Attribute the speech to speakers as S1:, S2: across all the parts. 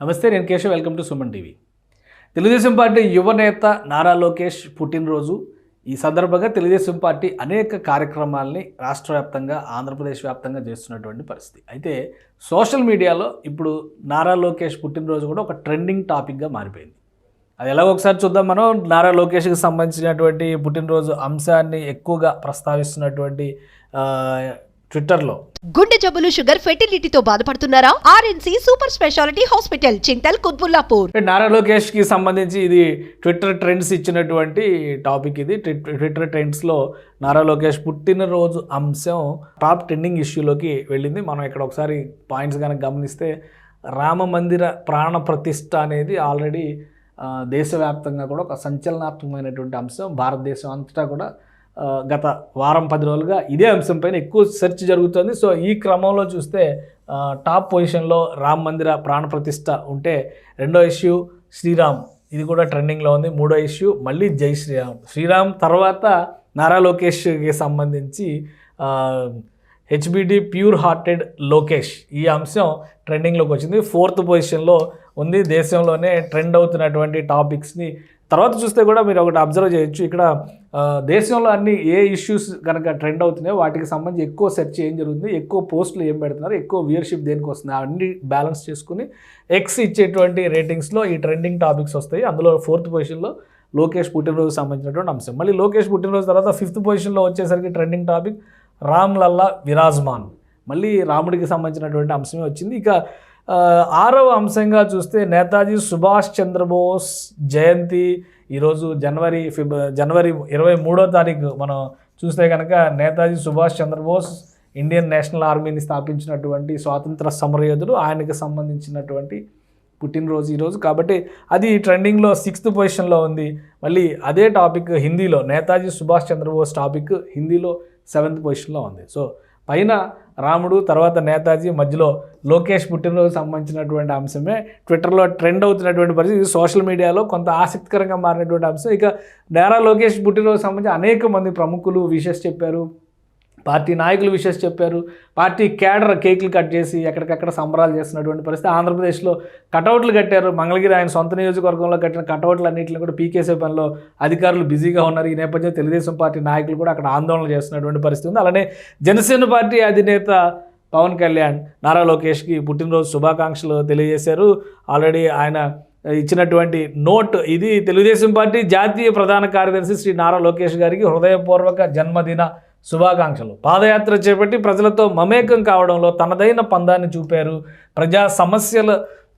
S1: నమస్తే నేను Keshav. Welcome to Suman TV. Telugu Desam party యువ నేత నారా లోకేష్ పుట్టినరోజు. ఈ సందర్భంగా తెలుగుదేశం పార్టీ అనేక కార్యక్రమాల్ని రాష్ట్ర వ్యాప్తంగా ఆంధ్రప్రదేశ్ వ్యాప్తంగా చేస్తున్నటువంటి పరిస్థితి. అయితే సోషల్ మీడియాలో ఇప్పుడు నారా లోకేష్ పుట్టినరోజు కూడా ఒక ట్రెండింగ్ టాపిక్గా మారిపోయింది. అది ఎలాగో ఒకసారి చూద్దాం మనం. నారా లోకేష్కి సంబంధించినటువంటి పుట్టినరోజు అంశాన్ని ఎక్కువగా ప్రస్తావిస్తున్నటువంటి ట్విట్టర్లో.
S2: గుండె జబ్బులు షుగర్ ఫెర్టిలిటీతో బాధపడుతున్నారా? RNC super speciality hospital Chintal Qutbullapur.
S1: అంటే నారా లోకేష్కి సంబంధించి ఇది ట్విట్టర్ ట్రెండ్స్ ఇచ్చినటువంటి టాపిక్ ఇది. ట్విట్- ట్విట్టర్ ట్రెండ్స్లో నారా లోకేష్ పుట్టినరోజు అంశం టాప్ ట్రెండింగ్ ఇష్యూలోకి వెళ్ళింది. మనం ఇక్కడ ఒకసారి పాయింట్స్ కనుక గమనిస్తే రామ మందిర ప్రాణ ప్రతిష్ఠ అనేది ఆల్రెడీ దేశవ్యాప్తంగా కూడా ఒక సంచలనాత్మకమైనటువంటి అంశం. భారతదేశం అంతటా కూడా గత వారం పది రోజులుగా ఇదే అంశంపైన ఎక్కువ సెర్చ్ జరుగుతుంది. సో ఈ క్రమంలో చూస్తే టాప్ పొజిషన్లో రామ్ మందిర ప్రాణప్రతిష్ఠ ఉంటే రెండో ఇష్యూ శ్రీరామ్. ఇది కూడా ట్రెండింగ్లో ఉంది. మూడో ఇష్యూ మళ్ళీ జై శ్రీరామ్. శ్రీరామ్ తర్వాత నారా లోకేష్కి సంబంధించి హెచ్బిడి ప్యూర్ హార్టెడ్ లోకేష్ ఈ అంశం ట్రెండింగ్లోకి వచ్చింది. ఫోర్త్ పొజిషన్లో ఉంది. దేశంలోనే ట్రెండ్ అవుతున్నటువంటి టాపిక్స్ని తర్వాత చూస్తే కూడా మీరు ఒకటి అబ్జర్వ్ చేయొచ్చు. ఇక్కడ దేశంలో అన్ని ఏ ఇష్యూస్ కనుక ట్రెండ్ అవుతున్నాయో వాటికి సంబంధించి ఎక్కువ సెర్చ్ ఏం జరుగుతుంది ఎక్కువ పోస్టులు ఏం పెడుతున్నారు ఎక్కువ వ్యూయర్షిప్ దేనికి వస్తుంది అన్ని బ్యాలెన్స్ చేసుకుని ఎక్స్ ఇచ్చేటువంటి రేటింగ్స్లో ఈ ట్రెండింగ్ టాపిక్స్ వస్తాయి. అందులో ఫోర్త్ పొజిషన్లో లోకేష్ పుట్టినరోజు సంబంధించినటువంటి అంశం. మళ్ళీ లోకేష్ పుట్టినరోజు తర్వాత ఫిఫ్త్ పొజిషన్లో వచ్చేసరికి ట్రెండింగ్ టాపిక్ రామ్ లల్లా విరాజ్మాన్. మళ్ళీ రాముడికి సంబంధించినటువంటి అంశమే వచ్చింది. ఇక ఆరవ అంశంగా చూస్తే నేతాజీ సుభాష్ చంద్రబోస్ జయంతి ఈరోజు జనవరి ఫిబ్ జనవరి ఇరవై మూడో తారీఖు మనం చూస్తే కనుక నేతాజీ సుభాష్ చంద్రబోస్ ఇండియన్ నేషనల్ ఆర్మీని స్థాపించినటువంటి స్వాతంత్ర సమరయోధుడు. ఆయనకు సంబంధించినటువంటి పుట్టినరోజు ఈరోజు. కాబట్టి అది ట్రెండింగ్లో సిక్స్త్ పొజిషన్లో ఉంది. మళ్ళీ అదే టాపిక్ హిందీలో నేతాజీ సుభాష్ చంద్రబోస్ టాపిక్ హిందీలో సెవెంత్ పొజిషన్లో ఉంది. సో పైన రాముడు తర్వాత నేతాజీ మధ్యలో లోకేష్ పుట్టినరోజు సంబంధించినటువంటి అంశమే. ట్విట్టర్లో ట్రెండ్ అవుతున్నటువంటి పరిస్థితి. ఇది సోషల్ మీడియాలో కొంత ఆసక్తికరంగా మారినటువంటి అంశం. ఇక నేరా లోకేష్ పుట్టినరోజు సంబంధించి అనేక మంది ప్రముఖులు విషెస్ చెప్పారు. పార్టీ నాయకులు విషెస్ చెప్పారు. పార్టీ క్యాడర్ కేకులు కట్ చేసి ఎక్కడికక్కడ సంబరాలు చేస్తున్నటువంటి పరిస్థితి. ఆంధ్రప్రదేశ్లో కటౌట్లు కట్టారు. మంగళగిరి ఆయన సొంత నియోజకవర్గంలో కట్టిన కటౌట్లు అన్నింటిని కూడా పీకేసే పనిలో అధికారులు బిజీగా ఉన్నారు. ఈ నేపథ్యంలో తెలుగుదేశం పార్టీ నాయకులు కూడా అక్కడ ఆందోళన చేస్తున్నటువంటి పరిస్థితి ఉంది. అలానే జనసేన పార్టీ అధినేత పవన్ కళ్యాణ్ నారా లోకేష్కి పుట్టినరోజు శుభాకాంక్షలు తెలియజేశారు. ఆల్రెడీ ఆయన ఇచ్చినటువంటి నోట్ ఇది. తెలుగుదేశం పార్టీ జాతీయ ప్రధాన కార్యదర్శి శ్రీ నారా లోకేష్ గారికి హృదయపూర్వక జన్మదిన శుభాకాంక్షలు. పాదయాత్ర చేపట్టి ప్రజలతో మమేకం కావడంలో తనదైన పందాన్ని చూపారు. ప్రజా సమస్యలు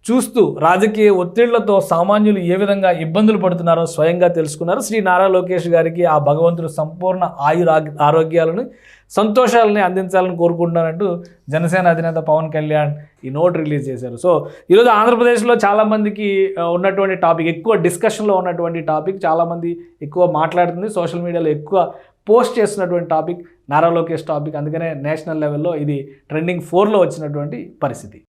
S1: చూస్తూ రాజకీయ ఒత్తిళ్ళతో సామాన్యులు ఏ విధంగా ఇబ్బందులు పడుతున్నారో స్వయంగా తెలుసుకున్నారు. శ్రీ నారా లోకేష్ గారికి ఆ భగవంతుడు సంపూర్ణ ఆయుర ఆరోగ్యాలను సంతోషాలని అందించాలని కోరుకుంటున్నారంటూ జనసేన అధినేత పవన్ కళ్యాణ్ ఈ నోట్ రిలీజ్ చేశారు. సో ఈరోజు ఆంధ్రప్రదేశ్లో చాలామందికి ఉన్నటువంటి టాపిక్ ఎక్కువ డిస్కషన్లో ఉన్నటువంటి టాపిక్ చాలామంది ఎక్కువ మాట్లాడుతుంది. సోషల్ మీడియాలో ఎక్కువ పోస్ట్ చేస్తున్నటువంటి టాపిక్ నారా లోకేష్ టాపిక్. అందుకనే నేషనల్ లెవెల్లో ఇది ట్రెండింగ్ ఫోర్లో వచ్చినటువంటి పరిస్థితి.